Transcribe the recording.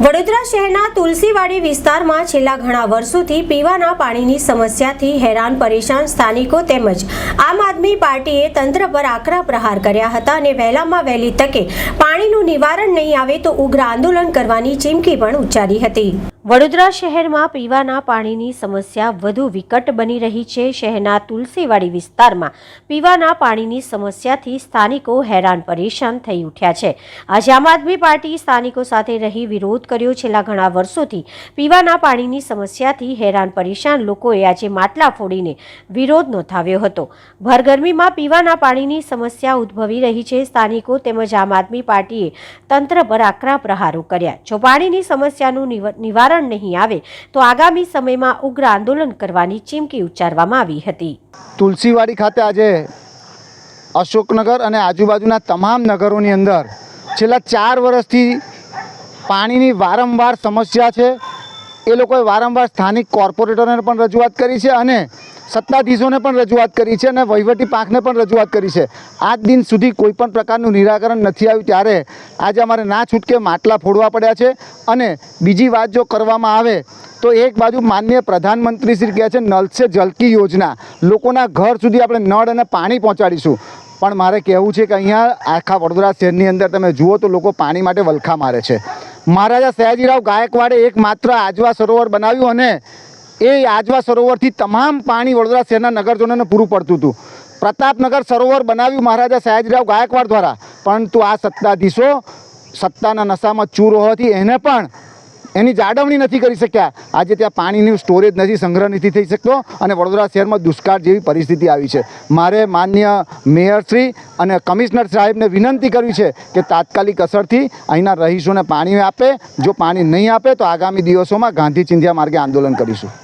વડોદરા શહેરના તુલસીવાડી વિસ્તારમાં છેલ્લા ઘણા વર્ષોથી પીવાના પાણીની સમસ્યાથી હેરાન પરેશાન સ્થાનિકો તેમજ આમ આદમી પાર્ટીએ તંત્ર પર આકરા પ્રહાર કર્યા હતા અને વહેલામાં વહેલી તકે પાણીનું નિવારણ નહીં આવે તો ઉગ્ર આંદોલન કરવાની ચીમકી પણ ઉચ્ચારી હતી. વડોદરા શહેરમાં પીવાના પાણીની સમસ્યા વધુ વિકટ બની રહી છે. શહેરના તુલસીવાડી વિસ્તારમાં પીવાના પાણીની સમસ્યાથી સ્થાનિકો હેરાન પરેશાન થઈ ઉઠ્યા છે. આજે આમ આદમી પાર્ટી સ્થાનિકો સાથે રહી વિરોધ કર્યો. છેલ્લા ઘણા વર્ષોથી પીવાના પાણીની સમસ્યાથી હેરાન પરેશાન લોકોએ આજે માટલા ફોડીને વિરોધ નોંધાવ્યો હતો. ભરગરમીમાં પીવાના પાણીની સમસ્યા ઉદ્ભવી રહી છે. સ્થાનિકો તેમજ આમ આદમી પાર્ટીએ તંત્ર પર આકરા પ્રહારો કર્યા. જો પાણીની સમસ્યાનું નિવ- નિવારણ નહીં આવે, તો આગામી સમયમાં ઉગ્ર આંદોલન કરવાની ચીમકી ઉચ્ચારવામાં આવી હતી. તુલસીવાડી ખાતે આજે અશોકનગર અને આજુબાજુના તમામ નગરોની અંદર છેલ્લા ચાર વર્ષથી પાણીની વારંવાર સમસ્યા છે. એ લોકોએ વારંવાર સ્થાનિક કોર્પોરેટરને પણ રજૂઆત કરી છે અને સત્તાધીશોને પણ રજૂઆત કરી છે અને વહીવટી પાંખને પણ રજૂઆત કરી છે. આજ દિન સુધી કોઈ પણ પ્રકારનું નિરાકરણ નથી આવ્યું ત્યારે આજે અમારે ના છૂટકે માટલા ફોડવા પડ્યા છે અને બીજી વાત જો કરવામાં આવે તો એક બાજુ માનનીય પ્રધાનમંત્રી શ્રી કહે છે નલ સે જલકી યોજના. લોકોના ઘર સુધી આપણે નળ અને પાણી પહોંચાડીશું. પણ મારે કહેવું છે કે અહીંયા આખા વડોદરા શહેરની અંદર તમે જુઓ તો લોકો પાણી માટે વલખા મારે છે. મહારાજા સયાજીરાવ ગાયકવાડે એક માત્ર આજવા સરોવર બનાવ્યું અને એ આજવા સરોવરથી તમામ પાણી વડોદરા શહેરના નગરજનોને પૂરું પડતું હતું. પ્રતાપનગર સરોવર બનાવ્યું મહારાજા સયાજીરાવ ગાયકવાડ દ્વારા. પરંતુ આ સત્તાધીશો સત્તાના નશામાં ચૂર હોવાથી એને પણ એની જાળવણી નથી કરી શક્યા. આજે ત્યાં પાણીનું સ્ટોરેજ નથી, સંગ્રહ નથી થઈ શકતો અને વડોદરા શહેરમાં દુષ્કાળ જેવી પરિસ્થિતિ આવી છે. મારે માન્ય મેયરશ્રી અને કમિશનર સાહેબને વિનંતી કરવી છે કે તાત્કાલિક અસરથી અહીંના રહીશોને પાણી આપે. જો પાણી નહીં આપે તો આગામી દિવસોમાં ગાંધી ચિંધ્યા માર્ગે આંદોલન કરીશું.